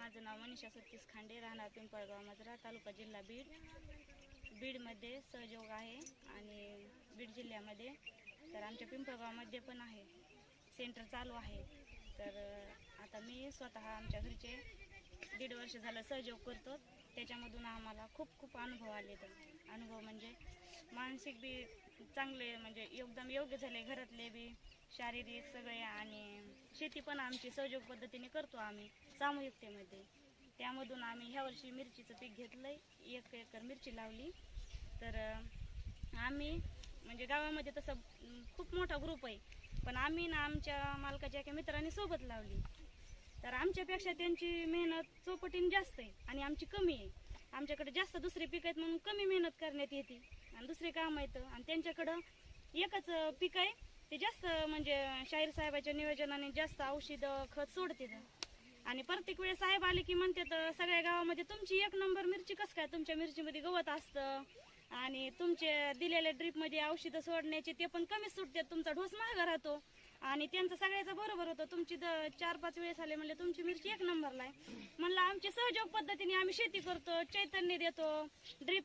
माझं नाव मनीषा सतीश खांडे राहणार पिंपळगाव मजरा तालुका जिल्हा बीड. बीडमध्ये सहयोग आहे आणि बीड जिल्ह्यामध्ये तर आमच्या पिंपळगावमध्ये पण आहे. सेंटर चालू आहे. तर आता मी स्वतः आमच्या घरचे दीड वर्ष झालं सहयोग करतो. त्याच्यामधून आम्हाला खूप खूप अनुभव आले तर. अनुभव म्हणजे मानसिक बी चांगले म्हणजे एकदम योग्य झाले. घरातले बी शारीरिक सगळे आणि शेती पण आमची सहयोग पद्धतीने करतो आम्ही सामूहिकतेमध्ये. त्यामधून आम्ही ह्या वर्षी मिरचीचं पीक घेतलंय एक एकर मिरची लावली. तर आम्ही म्हणजे गावामध्ये तसं खूप मोठा ग्रुप आहे. पण आम्ही ना आमच्या मालकाच्या एका मित्रांनी सोबत लावली. तर आमच्यापेक्षा त्यांची मेहनत चौपटीने जास्त आहे आणि आमची कमी आहे. आमच्याकडे जास्त दुसरे पीक आहेत म्हणून कमी मेहनत करण्यात येते. आणि दुसरे काम आहेत आणि त्यांच्याकडं एकच पीक आहे ते जास्त म्हणजे शाहीर साहेबाच्या नियोजनाने जास्त औषधं खत सोडते आणि प्रत्येक वेळेस साहेब आले की म्हणते तर सगळ्या गावामध्ये तुमची एक नंबर मिरची कसं काय तुमच्या मिरचीमध्ये गवत असतं? आणि तुमचे दिलेल्या ड्रीपमध्ये औषधं सोडण्याचे ते पण कमी सुटतात तुमचा ढोस महागा राहतो. आणि त्यांचं सगळ्याचं बरोबर होतं. तुमची द चार पाच वेळेस आले म्हणले तुमची मिरची एक नंबरला आहे. म्हणलं आमची सहयोग पद्धतीने आम्ही शेती करतो चैतन्य देतो ड्रीप